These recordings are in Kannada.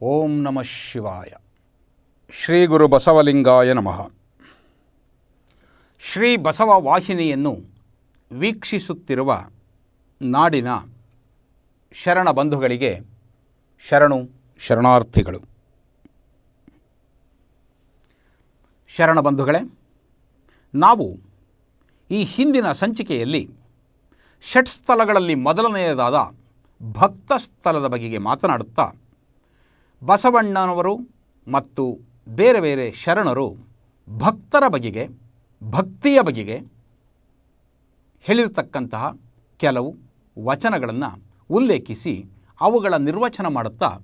ಓಂ ನಮಃ ಶಿವಾಯ. ಶ್ರೀ ಗುರು ಬಸವಲಿಂಗಾಯ ನಮಃ. ಶ್ರೀ ಬಸವ ವಾಹಿನಿಯನ್ನು ವೀಕ್ಷಿಸುತ್ತಿರುವ ನಾಡಿನ ಶರಣ ಬಂಧುಗಳಿಗೆ ಶರಣು ಶರಣಾರ್ಥಿಗಳು. ಶರಣ ಬಂಧುಗಳೇ, ನಾವು ಈ ಹಿಂದಿನ ಸಂಚಿಕೆಯಲ್ಲಿ ಷಟ್ ಸ್ಥಳಗಳಲ್ಲಿ ಮೊದಲನೆಯದಾದ ಭಕ್ತ ಸ್ಥಳದ ಬಗೆಗೆ ಮಾತನಾಡುತ್ತಾ ಬಸವಣ್ಣನವರು ಮತ್ತು ಬೇರೆ ಬೇರೆ ಶರಣರು ಭಕ್ತರ ಬಗೆಗೆ, ಭಕ್ತಿಯ ಬಗೆಗೆ ಹೇಳಿರತಕ್ಕಂತಹ ಕೆಲವು ವಚನಗಳನ್ನು ಉಲ್ಲೇಖಿಸಿ ಅವುಗಳ ನಿರ್ವಚನ ಮಾಡುತ್ತಾ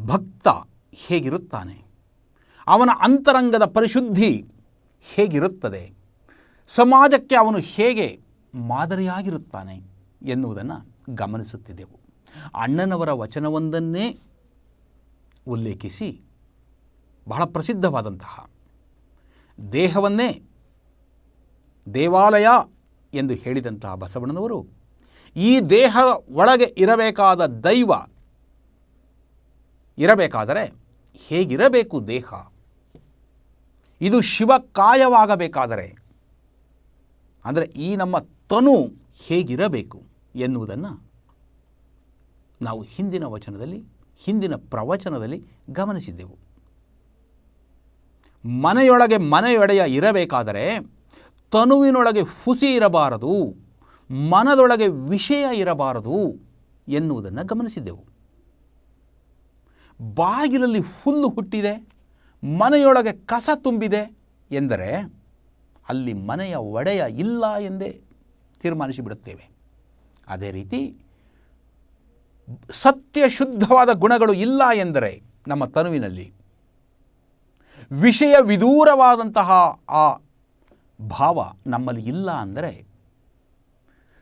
ಭಕ್ತ ಹೇಗಿರುತ್ತಾನೆ? ಅವನ ಅಂತರಂಗದ ಪರಿಶುದ್ಧಿ ಹೇಗಿರುತ್ತದೆ? ಸಮಾಜಕ್ಕೆ ಅವನು ಹೇಗೆ ಮಾದರಿಯಾಗಿರುತ್ತಾನೆ ಎನ್ನುವುದನ್ನು ಗಮನಿಸುತ್ತಿದ್ದೆವು. ಅಣ್ಣನವರ ವಚನವೊಂದನ್ನೇ ಉಲ್ಲೇಖಿಸಿ ಬಹಳ ಪ್ರಸಿದ್ಧವಾದಂತಹ ದೇಹವನ್ನೇ ದೇವಾಲಯ ಎಂದು ಹೇಳಿದಂತಹ ಬಸವಣ್ಣನವರು, ಈ ದೇಹ ಒಳಗೆ ಇರಬೇಕಾದ ದೈವ ಇರಬೇಕಾದರೆ ಹೇಗಿರಬೇಕು ದೇಹ? ಇದು ಶಿವಕಾಯವಾಗಬೇಕಾದರೆ ಅಂದರೆ ಈ ನಮ್ಮ ತನು ಹೇಗಿರಬೇಕು ಎನ್ನುವುದನ್ನು ನಾವು ಹಿಂದಿನ ವಚನದಲ್ಲಿ ಹಿಂದಿನ ಪ್ರವಚನದಲ್ಲಿ ಗಮನಿಸಿದ್ದೆವು. ಮನೆಯೊಳಗೆ ಮನೆಯೊಡೆಯ ಇರಬೇಕಾದರೆ ತನುವಿನೊಳಗೆ ಹುಸಿ ಇರಬಾರದು, ಮನದೊಳಗೆ ವಿಷಯ ಇರಬಾರದು ಎನ್ನುವುದನ್ನು ಗಮನಿಸಿದ್ದೆವು. ಬಾಗಿಲಲ್ಲಿ ಹುಲ್ಲು ಹುಟ್ಟಿದೆ, ಮನೆಯೊಳಗೆ ಕಸ ತುಂಬಿದೆ ಎಂದರೆ ಅಲ್ಲಿ ಮನೆಯ ಒಡೆಯ ಇಲ್ಲ ಎಂದೇ ತೀರ್ಮಾನಿಸಿಬಿಡುತ್ತೇವೆ. ಅದೇ ರೀತಿ ಸತ್ಯ ಶುದ್ಧವಾದ ಗುಣಗಳು ಇಲ್ಲ ಎಂದರೆ ನಮ್ಮ ತನುವಿನಲ್ಲಿ ವಿಷಯ ವಿದೂರವಾದಂತಹ ಆ ಭಾವ ನಮ್ಮಲ್ಲಿ ಇಲ್ಲ ಅಂದರೆ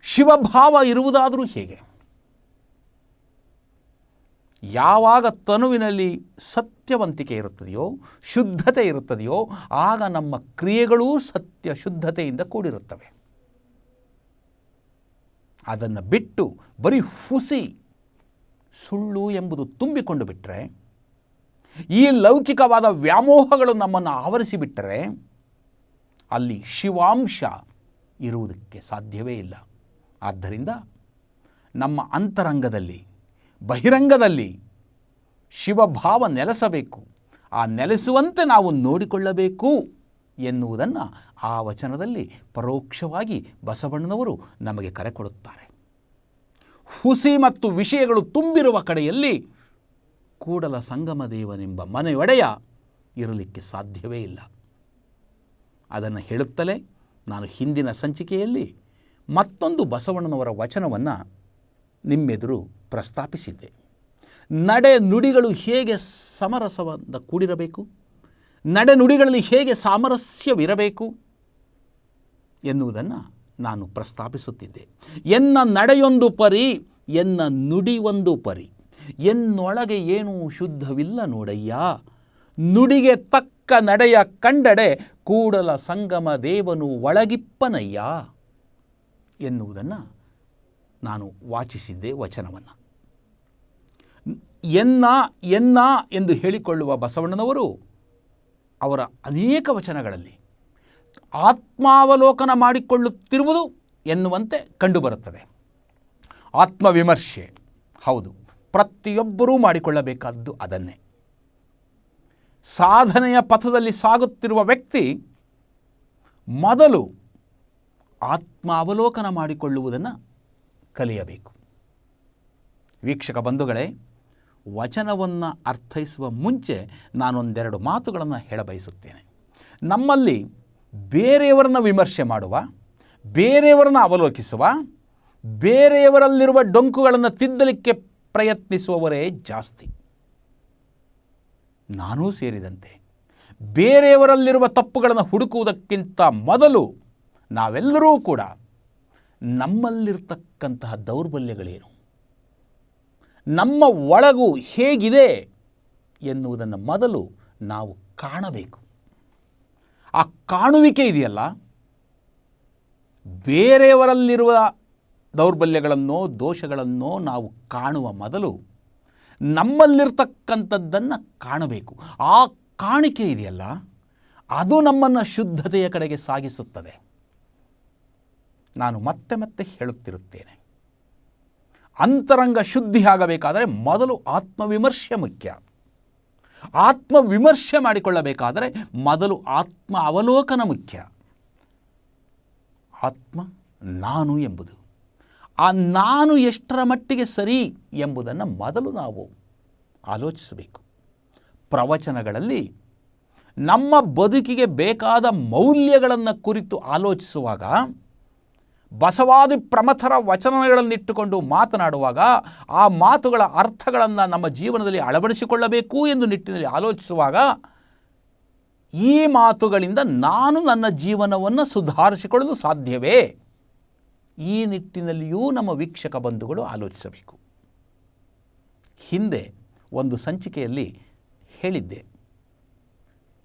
ಶಿವಭಾವ ಇರುವುದಾದರೂ ಹೇಗೆ? ಯಾವಾಗ ತನುವಿನಲ್ಲಿ ಸತ್ಯವಂತಿಕೆ ಇರುತ್ತದೆಯೋ, ಶುದ್ಧತೆ ಇರುತ್ತದೆಯೋ, ಆಗ ನಮ್ಮ ಕ್ರಿಯೆಗಳೂ ಸತ್ಯ ಶುದ್ಧತೆಯಿಂದ ಕೂಡಿರುತ್ತವೆ. ಅದನ್ನು ಬಿಟ್ಟು ಬರೀ ಹುಸಿ ಸುಳ್ಳು ಎಂಬುದು ತುಂಬಿಕೊಂಡು ಬಿಟ್ಟರೆ ಈ ಲೌಕಿಕವಾದ ವ್ಯಾಮೋಹಗಳು ನಮ್ಮನ್ನು ಆವರಿಸಿಬಿಟ್ಟರೆ ಅಲ್ಲಿ ಶಿವಾಂಶ ಇರುವುದಕ್ಕೆ ಸಾಧ್ಯವೇ ಇಲ್ಲ. ಆದ್ದರಿಂದ ನಮ್ಮ ಅಂತರಂಗದಲ್ಲಿ, ಬಹಿರಂಗದಲ್ಲಿ ಶಿವಭಾವ ನೆಲೆಸಬೇಕು. ಆ ನೆಲೆಸುವಂತೆ ನಾವು ನೋಡಿಕೊಳ್ಳಬೇಕು ಎನ್ನುವುದನ್ನು ಆ ವಚನದಲ್ಲಿ ಪರೋಕ್ಷವಾಗಿ ಬಸವಣ್ಣನವರು ನಮಗೆ ಕರೆ ಕೊಡುತ್ತಾರೆ. ಹುಸಿ ಮತ್ತು ವಿಷಯಗಳು ತುಂಬಿರುವ ಕಡೆಯಲ್ಲಿ ಕೂಡಲ ಸಂಗಮ ದೇವನೆಂಬ ಮನೆಯೊಡೆಯ ಇರಲಿಕ್ಕೆ ಸಾಧ್ಯವೇ ಇಲ್ಲ. ಅದನ್ನು ಹೇಳುತ್ತಲೇ ನಾನು ಹಿಂದಿನ ಸಂಚಿಕೆಯಲ್ಲಿ ಮತ್ತೊಂದು ಬಸವಣ್ಣನವರ ವಚನವನ್ನು ನಿಮ್ಮೆದುರು ಪ್ರಸ್ತಾಪಿಸಿದ್ದೆ. ನಡೆ ನುಡಿಗಳು ಹೇಗೆ ಸಮರಸವಾದ ಕೂಡಿರಬೇಕು? ನಡೆನುಡಿಗಳಲ್ಲಿ ಹೇಗೆ ಸಾಮರಸ್ಯವಿರಬೇಕು ಎನ್ನುವುದನ್ನು ನಾನು ಪ್ರಸ್ತಾಪಿಸುತ್ತಿದ್ದೆ. ಎನ್ನ ನಡೆಯೊಂದು ಪರಿ, ಎನ್ನ ನುಡಿ ಒಂದು ಪರಿ. ಎನ್ನೊಳಗೆ ಏನೂ ಶುದ್ಧವಿಲ್ಲ ನೋಡಯ್ಯ. ನುಡಿಗೆ ತಕ್ಕ ನಡೆಯ ಕಂಡಡೆ ಕೂಡಲ ಸಂಗಮ ದೇವನು ಒಳಗಿಪ್ಪನಯ್ಯ ಎನ್ನುವುದನ್ನು ನಾನು ವಾಚಿಸಿದ್ದೆ ವಚನವನ್ನು. ಎನ್ನ ಎನ್ನ ಎಂದು ಹೇಳಿಕೊಳ್ಳುವ ಬಸವಣ್ಣನವರು ಅವರ ಅನೇಕ ವಚನಗಳಲ್ಲಿ ಆತ್ಮಾವಲೋಕನ ಮಾಡಿಕೊಳ್ಳುತ್ತಿರುವುದು ಎನ್ನುವಂತೆ ಕಂಡುಬರುತ್ತದೆ. ಆತ್ಮವಿಮರ್ಶೆ. ಹೌದು, ಪ್ರತಿಯೊಬ್ಬರೂ ಮಾಡಿಕೊಳ್ಳಬೇಕಾದ್ದು ಅದನ್ನೇ. ಸಾಧನೆಯ ಪಥದಲ್ಲಿ ಸಾಗುತ್ತಿರುವ ವ್ಯಕ್ತಿ ಮೊದಲು ಆತ್ಮಾವಲೋಕನ ಮಾಡಿಕೊಳ್ಳುವುದನ್ನು ಕಲಿಯಬೇಕು. ವೀಕ್ಷಕ ಬಂಧುಗಳೇ, ವಚನವನ್ನು ಅರ್ಥೈಸುವ ಮುಂಚೆ ನಾನೊಂದೆರಡು ಮಾತುಗಳನ್ನು ಹೇಳಬಯಸುತ್ತೇನೆ. ನಮ್ಮಲ್ಲಿ ಬೇರೆಯವರನ್ನ ವಿಮರ್ಶೆ ಮಾಡುವ, ಬೇರೆಯವರನ್ನು ಅವಲೋಕಿಸುವ, ಬೇರೆಯವರಲ್ಲಿರುವ ಡೊಂಕುಗಳನ್ನು ತಿದ್ದಲಿಕ್ಕೆ ಪ್ರಯತ್ನಿಸುವವರೇ ಜಾಸ್ತಿ. ನಾನೂ ಸೇರಿದಂತೆ ಬೇರೆಯವರಲ್ಲಿರುವ ತಪ್ಪುಗಳನ್ನು ಹುಡುಕುವುದಕ್ಕಿಂತ ಮೊದಲು ನಾವೆಲ್ಲರೂ ಕೂಡ ನಮ್ಮಲ್ಲಿರ್ತಕ್ಕಂತಹ ದೌರ್ಬಲ್ಯಗಳೇನು? ನಮ್ಮ ಒಳಗು ಹೇಗಿದೆ ಎನ್ನುವುದನ್ನು ಮೊದಲು ನಾವು ಕಾಣಬೇಕು. ಆ ಕಾಣುವಿಕೆ ಇದೆಯಲ್ಲ, ಬೇರೆಯವರಲ್ಲಿರುವ ದೌರ್ಬಲ್ಯಗಳನ್ನೋ ದೋಷಗಳನ್ನೋ ನಾವು ಕಾಣುವ ಮೊದಲು ನಮ್ಮಲ್ಲಿರ್ತಕ್ಕಂಥದ್ದನ್ನು ಕಾಣಬೇಕು. ಆ ಕಾಣಿಕೆ ಇದೆಯಲ್ಲ, ಅದು ನಮ್ಮನ್ನು ಶುದ್ಧತೆಯ ಕಡೆಗೆ ಸಾಗಿಸುತ್ತದೆ. ನಾನು ಮತ್ತೆ ಮತ್ತೆ ಹೇಳುತ್ತಿರುತ್ತೇನೆ. ಅಂತರಂಗ ಶುದ್ಧಿ ಆಗಬೇಕಾದರೆ ಮೊದಲು ಆತ್ಮವಿಮರ್ಶೆ ಮುಖ್ಯ. ಆತ್ಮವಿಮರ್ಶೆ ಮಾಡಿಕೊಳ್ಳಬೇಕಾದರೆ ಮೊದಲು ಆತ್ಮ ಅವಲೋಕನ ಮುಖ್ಯ. ಆತ್ಮ ನಾನು ಎಂಬುದು. ಆ ನಾನು ಎಷ್ಟರ ಮಟ್ಟಿಗೆ ಸರಿ ಎಂಬುದನ್ನು ಮೊದಲು ನಾವು ಆಲೋಚಿಸಬೇಕು. ಪ್ರವಚನಗಳಲ್ಲಿ ನಮ್ಮ ಬದುಕಿಗೆ ಬೇಕಾದ ಮೌಲ್ಯಗಳನ್ನು ಕುರಿತು ಆಲೋಚಿಸುವಾಗ ಬಸವಾದಿ ಪ್ರಮಥರ ವಚನಗಳನ್ನಿಟ್ಟುಕೊಂಡು ಮಾತನಾಡುವಾಗ ಆ ಮಾತುಗಳ ಅರ್ಥಗಳನ್ನು ನಮ್ಮ ಜೀವನದಲ್ಲಿ ಅಳವಡಿಸಿಕೊಳ್ಳಬೇಕು ಎಂದು ನಿಟ್ಟಿನಲ್ಲಿ ಆಲೋಚಿಸುವಾಗ ಈ ಮಾತುಗಳಿಂದ ನಾನು ನನ್ನ ಜೀವನವನ್ನು ಸುಧಾರಿಸಿಕೊಳ್ಳಲು ಸಾಧ್ಯವೇ? ಈ ನಿಟ್ಟಿನಲ್ಲಿಯೂ ನಮ್ಮ ವೀಕ್ಷಕ ಬಂಧುಗಳು ಆಲೋಚಿಸಬೇಕು. ಹಿಂದೆ ಒಂದು ಸಂಚಿಕೆಯಲ್ಲಿ ಹೇಳಿದ್ದೆ.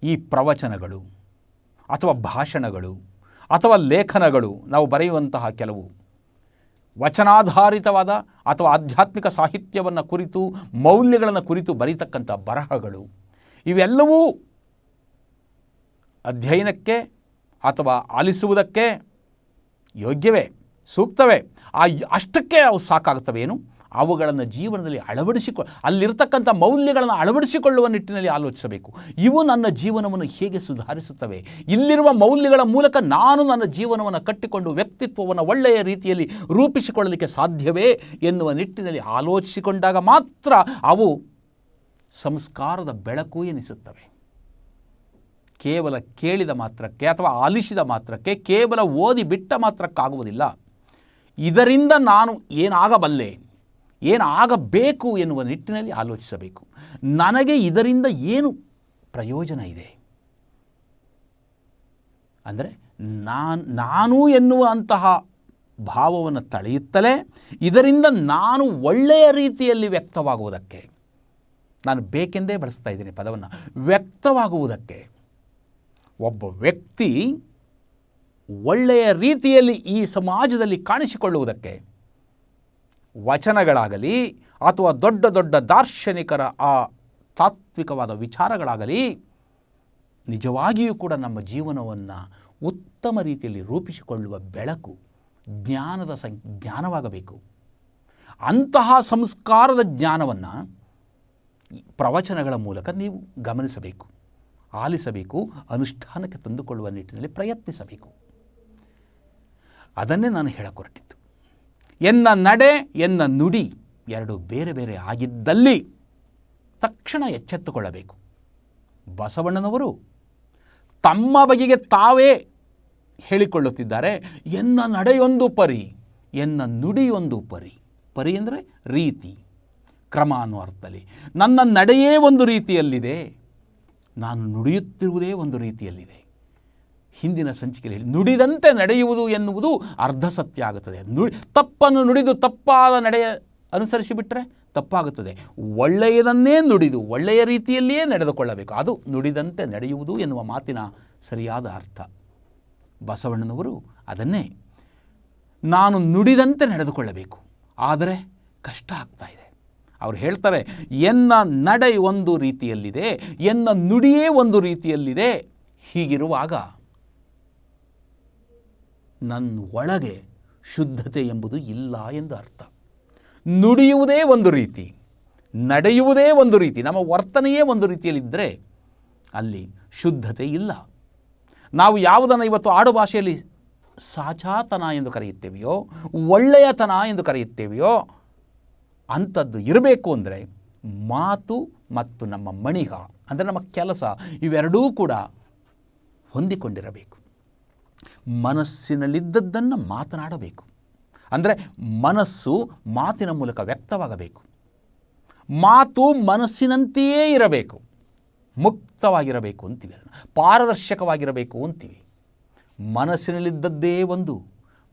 ಈ ಪ್ರವಚನಗಳು ಅಥವಾ ಭಾಷಣಗಳು ಅಥವಾ ಲೇಖನಗಳು, ನಾವು ಬರೆಯುವಂತಹ ಕೆಲವು ವಚನಾಧಾರಿತವಾದ ಅಥವಾ ಆಧ್ಯಾತ್ಮಿಕ ಸಾಹಿತ್ಯವನ್ನು ಕುರಿತು, ಮೌಲ್ಯಗಳನ್ನು ಕುರಿತು ಬರೀತಕ್ಕಂಥ ಬರಹಗಳು, ಇವೆಲ್ಲವೂ ಅಧ್ಯಯನಕ್ಕೆ ಅಥವಾ ಆಲಿಸುವುದಕ್ಕೆ ಯೋಗ್ಯವೇ, ಸೂಕ್ತವೇ, ಆ ಅಷ್ಟಕ್ಕೆ ಅವು ಸಾಕಾಗ್ತವೇನು ಅವುಗಳನ್ನು ಜೀವನದಲ್ಲಿ ಅಳವಡಿಸಿಕೊ, ಅಲ್ಲಿರ್ತಕ್ಕಂಥ ಮೌಲ್ಯಗಳನ್ನು ಅಳವಡಿಸಿಕೊಳ್ಳುವ ನಿಟ್ಟಿನಲ್ಲಿ ಆಲೋಚಿಸಬೇಕು. ಇವು ನನ್ನ ಜೀವನವನ್ನು ಹೇಗೆ ಸುಧಾರಿಸುತ್ತವೆ? ಇಲ್ಲಿರುವ ಮೌಲ್ಯಗಳ ಮೂಲಕ ನಾನು ನನ್ನ ಜೀವನವನ್ನು ಕಟ್ಟಿಕೊಂಡು ವ್ಯಕ್ತಿತ್ವವನ್ನು ಒಳ್ಳೆಯ ರೀತಿಯಲ್ಲಿ ರೂಪಿಸಿಕೊಳ್ಳಲಿಕ್ಕೆ ಸಾಧ್ಯವೇ ಎನ್ನುವ ನಿಟ್ಟಿನಲ್ಲಿ ಆಲೋಚಿಸಿಕೊಂಡಾಗ ಮಾತ್ರ ಅವು ಸಂಸ್ಕಾರದ ಬೆಳಕು ಎನಿಸುತ್ತವೆ. ಕೇವಲ ಕೇಳಿದ ಮಾತ್ರಕ್ಕೆ ಅಥವಾ ಆಲಿಸಿದ ಮಾತ್ರಕ್ಕೆ, ಕೇವಲ ಓದಿ ಬಿಟ್ಟ ಮಾತ್ರಕ್ಕಾಗುವುದಿಲ್ಲ. ಇದರಿಂದ ನಾನು ಏನಾಗಬಲ್ಲೆ? ಏನಾಗಬೇಕು ಎನ್ನುವ ನಿಟ್ಟಿನಲ್ಲಿ ಆಲೋಚಿಸಬೇಕು. ನನಗೆ ಇದರಿಂದ ಏನು ಪ್ರಯೋಜನ ಇದೆ? ಅಂದರೆ ನಾನು ನಾನು ಎನ್ನುವ ಅಂತಹ ಭಾವವನ್ನು ತಳೆಯುತ್ತಲೇ, ಇದರಿಂದ ನಾನು ಒಳ್ಳೆಯ ರೀತಿಯಲ್ಲಿ ವ್ಯಕ್ತವಾಗುವುದಕ್ಕೆ, ನಾನು ಬೇಕೆಂದೇ ಬಳಸ್ತಾ ಇದ್ದೀನಿ ಪದವನ್ನು, ವ್ಯಕ್ತವಾಗುವುದಕ್ಕೆ, ಒಬ್ಬ ವ್ಯಕ್ತಿ ಒಳ್ಳೆಯ ರೀತಿಯಲ್ಲಿ ಈ ಸಮಾಜದಲ್ಲಿ ಕಾಣಿಸಿಕೊಳ್ಳುವುದಕ್ಕೆ ವಚನಗಳಾಗಲಿ ಅಥವಾ ದೊಡ್ಡ ದೊಡ್ಡ ದಾರ್ಶನಿಕರ ಆ ತಾತ್ವಿಕವಾದ ವಿಚಾರಗಳಾಗಲಿ ನಿಜವಾಗಿಯೂ ಕೂಡ ನಮ್ಮ ಜೀವನವನ್ನು ಉತ್ತಮ ರೀತಿಯಲ್ಲಿ ರೂಪಿಸಿಕೊಳ್ಳುವ ಬೆಳಕು ಜ್ಞಾನದ ಸಂ, ಜ್ಞಾನವಾಗಬೇಕು. ಅಂತಹ ಸಂಸ್ಕಾರದ ಜ್ಞಾನವನ್ನು ಪ್ರವಚನಗಳ ಮೂಲಕ ನೀವು ಗಮನಿಸಬೇಕು, ಆಲಿಸಬೇಕು, ಅನುಷ್ಠಾನಕ್ಕೆ ತಂದುಕೊಳ್ಳುವ ನಿಟ್ಟಿನಲ್ಲಿ ಪ್ರಯತ್ನಿಸಬೇಕು. ಅದನ್ನೇ ನಾನು ಹೇಳಕೊರಟಿದ್ದು. ಎನ್ನ ನಡೆ, ಎನ್ನ ನುಡಿ ಎರಡು ಬೇರೆ ಬೇರೆ ಆಗಿದ್ದಲ್ಲಿ ತಕ್ಷಣ ಎಚ್ಚೆತ್ತುಕೊಳ್ಳಬೇಕು. ಬಸವಣ್ಣನವರು ತಮ್ಮ ಬಗೆಗೆ ತಾವೇ ಹೇಳಿಕೊಳ್ಳುತ್ತಿದ್ದಾರೆ, ಎನ್ನ ನಡೆಯೊಂದು ಪರಿ, ಎನ್ನ ನುಡಿಯೊಂದು ಪರಿ. ಪರಿ ಅಂದರೆ ರೀತಿ ಕ್ರಮ ಅನ್ನೋ ಅರ್ಥದಲ್ಲಿ ನನ್ನ ನಡೆಯೇ ಒಂದು ರೀತಿಯಲ್ಲಿದೆ, ನಾನು ನುಡಿಯುತ್ತಿರುವುದೇ ಒಂದು ರೀತಿಯಲ್ಲಿದೆ. ಹಿಂದಿನ ಸಂಚಿಕೆಯಲ್ಲಿ ಹೇಳಿ ನುಡಿದಂತೆ ನಡೆಯುವುದು ಎನ್ನುವುದು ಅರ್ಧ ಸತ್ಯ ಆಗುತ್ತದೆ. ನುಡಿ ತಪ್ಪನ್ನು ನುಡಿದು ತಪ್ಪಾದ ನಡೆಯ ಅನುಸರಿಸಿಬಿಟ್ರೆ ತಪ್ಪಾಗುತ್ತದೆ. ಒಳ್ಳೆಯದನ್ನೇ ನುಡಿದು ಒಳ್ಳೆಯ ರೀತಿಯಲ್ಲಿಯೇ ನಡೆದುಕೊಳ್ಳಬೇಕು. ಅದು ನುಡಿದಂತೆ ನಡೆಯುವುದು ಎನ್ನುವ ಮಾತಿನ ಸರಿಯಾದ ಅರ್ಥ. ಬಸವಣ್ಣನವರು ಅದನ್ನೇ ನಾನು ನುಡಿದಂತೆ ನಡೆದುಕೊಳ್ಳಬೇಕು. ಆದರೆ ಕಷ್ಟ ಆಗ್ತಾ ಇದೆ. ಅವ್ರು ಹೇಳ್ತಾರೆ, ಎನ್ನ ನಡೆ ಒಂದು ರೀತಿಯಲ್ಲಿದೆ, ಎನ್ನ ನುಡಿಯೇ ಒಂದು ರೀತಿಯಲ್ಲಿದೆ. ಹೀಗಿರುವಾಗ ನನ್ನ ಒಳಗೆ ಶುದ್ಧತೆ ಎಂಬುದು ಇಲ್ಲ ಎಂದು ಅರ್ಥ. ನುಡಿಯುವುದೇ ಒಂದು ರೀತಿ, ನಡೆಯುವುದೇ ಒಂದು ರೀತಿ, ನಮ್ಮ ವರ್ತನೆಯೇ ಒಂದು ರೀತಿಯಲ್ಲಿದ್ದರೆ ಅಲ್ಲಿ ಶುದ್ಧತೆ ಇಲ್ಲ. ನಾವು ಯಾವುದನ್ನು ಇವತ್ತು ಆಡು ಭಾಷೆಯಲ್ಲಿ ಸಾಚಾತನ ಎಂದು ಕರೆಯುತ್ತೇವೆಯೋ, ಒಳ್ಳೆಯತನ ಎಂದು ಕರೆಯುತ್ತೇವೆಯೋ, ಅಂಥದ್ದು ಇರಬೇಕು ಅಂದರೆ ಮಾತು ಮತ್ತು ನಮ್ಮ ಮಣಿಗ, ಅಂದರೆ ನಮ್ಮ ಕೆಲಸ ಇವೆರಡೂ ಕೂಡ ಹೊಂದಿಕೊಂಡಿರಬೇಕು. ಮನಸ್ಸಿನಲ್ಲಿದ್ದದ್ದನ್ನು ಮಾತನಾಡಬೇಕು. ಅಂದರೆ ಮನಸ್ಸು ಮಾತಿನ ಮೂಲಕ ವ್ಯಕ್ತವಾಗಬೇಕು. ಮಾತು ಮನಸ್ಸಿನಂತೆಯೇ ಇರಬೇಕು. ಮುಕ್ತವಾಗಿರಬೇಕು ಅಂತೀವಿ ಅದನ್ನು. ಪಾರದರ್ಶಕವಾಗಿರಬೇಕು ಅಂತೀವಿ. ಮನಸ್ಸಿನಲ್ಲಿದ್ದದ್ದೇ ಒಂದು,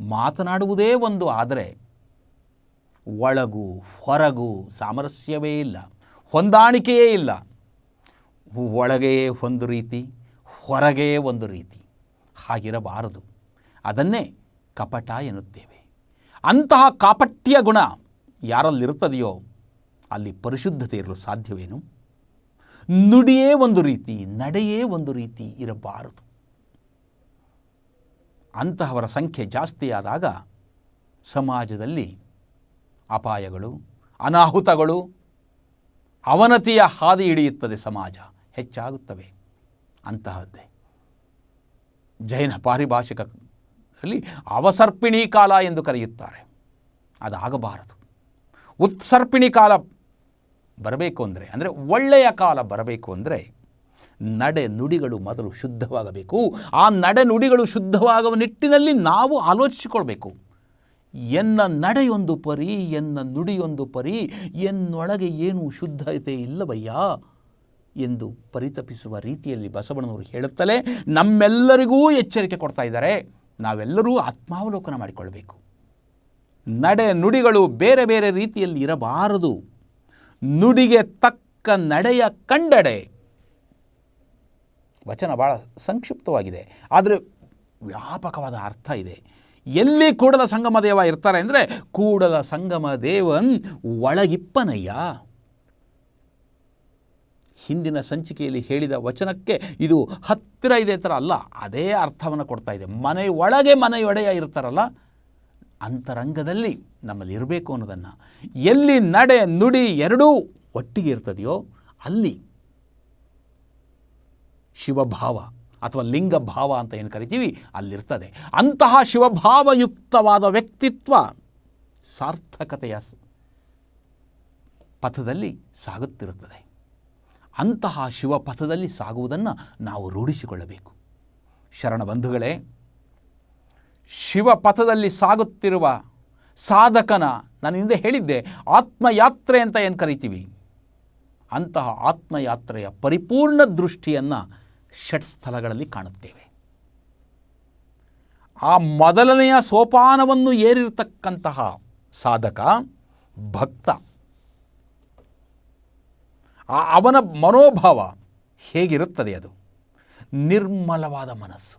ಮಾತನಾಡುವುದೇ ಒಂದು, ಆದರೆ ಒಳಗು, ಹೊರಗು ಸಾಮರಸ್ಯವೇ ಇಲ್ಲ. ಹೊಂದಾಣಿಕೆಯೇ ಇಲ್ಲ. ಒಳಗೆಯೇ ಒಂದು ರೀತಿ, ಹೊರಗೆ ಒಂದು ರೀತಿ. ಹಾಗಿರಬಾರದು. ಅದನ್ನೇ ಕಪಟ ಎನ್ನುತ್ತೇವೆ. ಅಂತಹ ಕಾಪಟ್ಯ ಗುಣ ಯಾರಲ್ಲಿರುತ್ತದೆಯೋ ಅಲ್ಲಿ ಪರಿಶುದ್ಧತೆ ಇರಲು ಸಾಧ್ಯವೇನು? ನುಡಿಯೇ ಒಂದು ರೀತಿ, ನಡೆಯೇ ಒಂದು ರೀತಿ ಇರಬಾರದು. ಅಂತಹವರ ಸಂಖ್ಯೆ ಜಾಸ್ತಿಯಾದಾಗ ಸಮಾಜದಲ್ಲಿ ಅಪಾಯಗಳು, ಅನಾಹುತಗಳು, ಅವನತಿಯ ಹಾದಿ ಹಿಡಿಯುತ್ತದೆ ಸಮಾಜ, ಹೆಚ್ಚಾಗುತ್ತವೆ. ಅಂತಹದ್ದೇ. ಜೈನ ಪಾರಿಭಾಷಿಕರಲ್ಲಿ ಅವಸರ್ಪಿಣಿ ಕಾಲ ಎಂದು ಕರೆಯುತ್ತಾರೆ. ಅದಾಗಬಾರದು. ಉತ್ಸರ್ಪಿಣಿ ಕಾಲ ಬರಬೇಕು ಅಂದರೆ ಅಂದರೆ ಒಳ್ಳೆಯ ಕಾಲ ಬರಬೇಕು ಅಂದರೆ ನಡೆ ನುಡಿಗಳು ಮೊದಲು ಶುದ್ಧವಾಗಬೇಕು. ಆ ನಡೆ ನುಡಿಗಳು ಶುದ್ಧವಾಗುವ ನಿಟ್ಟಿನಲ್ಲಿ ನಾವು ಆಲೋಚಿಸಿಕೊಳ್ಬೇಕು. ಎನ್ನ ನಡೆಯೊಂದು ಪರಿ, ಎನ್ನ ನುಡಿಯೊಂದು ಪರಿ, ಎನ್ನೊಳಗೆ ಏನು ಶುದ್ಧತೆ ಇಲ್ಲವಯ್ಯ? ಎಂದು ಪರಿತಪಿಸುವ ರೀತಿಯಲ್ಲಿ ಬಸವಣ್ಣನವರು ಹೇಳುತ್ತಲೇ, ನಮ್ಮೆಲ್ಲರಿಗೂ ಎಚ್ಚರಿಕೆ ಕೊಡ್ತಾ ಇದ್ದಾರೆ. ನಾವೆಲ್ಲರೂ ಆತ್ಮಾವಲೋಕನ ಮಾಡಿಕೊಳ್ಬೇಕು. ನಡೆ ನುಡಿಗಳು ಬೇರೆ ಬೇರೆ ರೀತಿಯಲ್ಲಿ ಇರಬಾರದು. ನುಡಿಗೆ ತಕ್ಕ ನಡೆಯ ಕಂಡಡೆ ವಚನ ಭಾಳ ಸಂಕ್ಷಿಪ್ತವಾಗಿದೆ. ಆದರೆ ವ್ಯಾಪಕವಾದ ಅರ್ಥ ಇದೆ. ಎಲ್ಲಿ ಕೂಡಲ ಸಂಗಮ ದೇವ ಇರ್ತಾರೆ ಅಂದರೆ, ಕೂಡಲ ಸಂಗಮ ದೇವನ್ ಒಳಗಿಪ್ಪನಯ್ಯ. ಹಿಂದಿನ ಸಂಚಿಕೆಯಲ್ಲಿ ಹೇಳಿದ ವಚನಕ್ಕೆ ಇದು ಹತ್ತಿರ ಇದೆ ಥರ ಅಲ್ಲ, ಅದೇ ಅರ್ಥವನ್ನು ಕೊಡ್ತಾ ಇದೆ. ಮನೆ ಒಳಗೆ ಮನೆಯೊಡೆಯ ಇರ್ತಾರಲ್ಲ, ಅಂತರಂಗದಲ್ಲಿ ನಮ್ಮಲ್ಲಿ ಇರಬೇಕು ಅನ್ನೋದನ್ನು. ಎಲ್ಲಿ ನಡೆ ನುಡಿ ಎರಡೂ ಒಟ್ಟಿಗೆ ಇರ್ತದೆಯೋ ಅಲ್ಲಿ ಶಿವಭಾವ ಅಥವಾ ಲಿಂಗ ಭಾವ ಅಂತ ಏನು ಕರಿತೀವಿ ಅಲ್ಲಿರ್ತದೆ. ಅಂತಹ ಶಿವಭಾವಯುಕ್ತವಾದ ವ್ಯಕ್ತಿತ್ವ ಸಾರ್ಥಕತೆಯ ಪಥದಲ್ಲಿ ಸಾಗುತ್ತಿರುತ್ತದೆ. ಅಂತಹ ಶಿವಪಥದಲ್ಲಿ ಸಾಗುವುದನ್ನು ನಾವು ರೂಢಿಸಿಕೊಳ್ಳಬೇಕು. ಶರಣ ಬಂಧುಗಳೇ, ಶಿವಪಥದಲ್ಲಿ ಸಾಗುತ್ತಿರುವ ಸಾಧಕನ ನಾನು ಹಿಂದೆ ಹೇಳಿದ್ದೆ, ಆತ್ಮಯಾತ್ರೆ ಅಂತ ಏನು ಕರಿತೀವಿ? ಅಂತಹ ಆತ್ಮಯಾತ್ರೆಯ ಪರಿಪೂರ್ಣ ದೃಷ್ಟಿಯನ್ನು ಷಟ್ ಸ್ಥಳಗಳಲ್ಲಿ ಕಾಣುತ್ತೇವೆ. ಆ ಮೊದಲನೆಯ ಸೋಪಾನವನ್ನು ಏರಿರತಕ್ಕಂತಹ ಸಾಧಕ ಭಕ್ತ. ಅವನ ಮನೋಭಾವ ಹೇಗಿರುತ್ತದೆ ಅದು? ನಿರ್ಮಲವಾದ ಮನಸ್ಸು.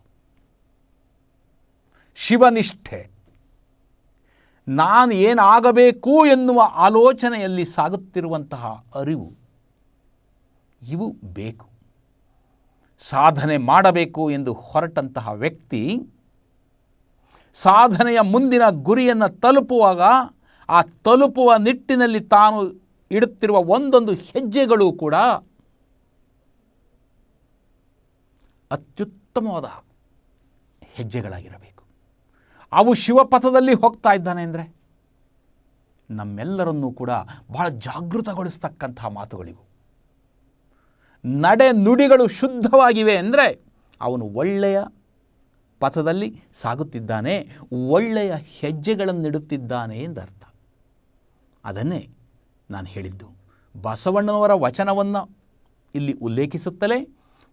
ಶಿವನಿಷ್ಠೆ. ನಾನು ಏನಾಗಬೇಕು ಎನ್ನುವ ಆಲೋಚನೆಯಲ್ಲಿ ಸಾಗುತ್ತಿರುವಂತಹ ಅರಿವು ಇವು ಬೇಕು. ಸಾಧನೆ ಮಾಡಬೇಕು ಎಂದು ಹೊರಟಂತಹ ವ್ಯಕ್ತಿ ಸಾಧನೆಯ ಮುಂದಿನ ಗುರಿಯನ್ನು ತಲುಪುವಾಗ ಆ ತಲುಪುವ ನಿಟ್ಟಿನಲ್ಲಿ ತಾನು ಇಡುತ್ತಿರುವ ಒಂದೊಂದು ಹೆಜ್ಜೆಗಳು ಕೂಡ ಅತ್ಯುತ್ತಮವಾದ ಹೆಜ್ಜೆಗಳಾಗಿರಬೇಕು. ಅವು ಶಿವಪಥದಲ್ಲಿ ಹೋಗ್ತಾ ಇದ್ದಾನೆ ಅಂದರೆ ನಮ್ಮೆಲ್ಲರನ್ನೂ ಕೂಡ ಬಹಳ ಜಾಗೃತಗೊಳಿಸ್ತಕ್ಕಂತಹ ಮಾತುಗಳಿವು. ನಡೆ ನುಡಿಗಳು ಶುದ್ಧವಾಗಿವೆ ಅಂದರೆ ಅವನು ಒಳ್ಳೆಯ ಪಥದಲ್ಲಿ ಸಾಗುತ್ತಿದ್ದಾನೆ, ಒಳ್ಳೆಯ ಹೆಜ್ಜೆಗಳನ್ನಿಡುತ್ತಿದ್ದಾನೆ ಎಂದರ್ಥ. ಅದನ್ನೇ ನಾನು ಹೇಳಿದ್ದು. ಬಸವಣ್ಣನವರ ವಚನವನ್ನು ಇಲ್ಲಿ ಉಲ್ಲೇಖಿಸುತ್ತಲೇ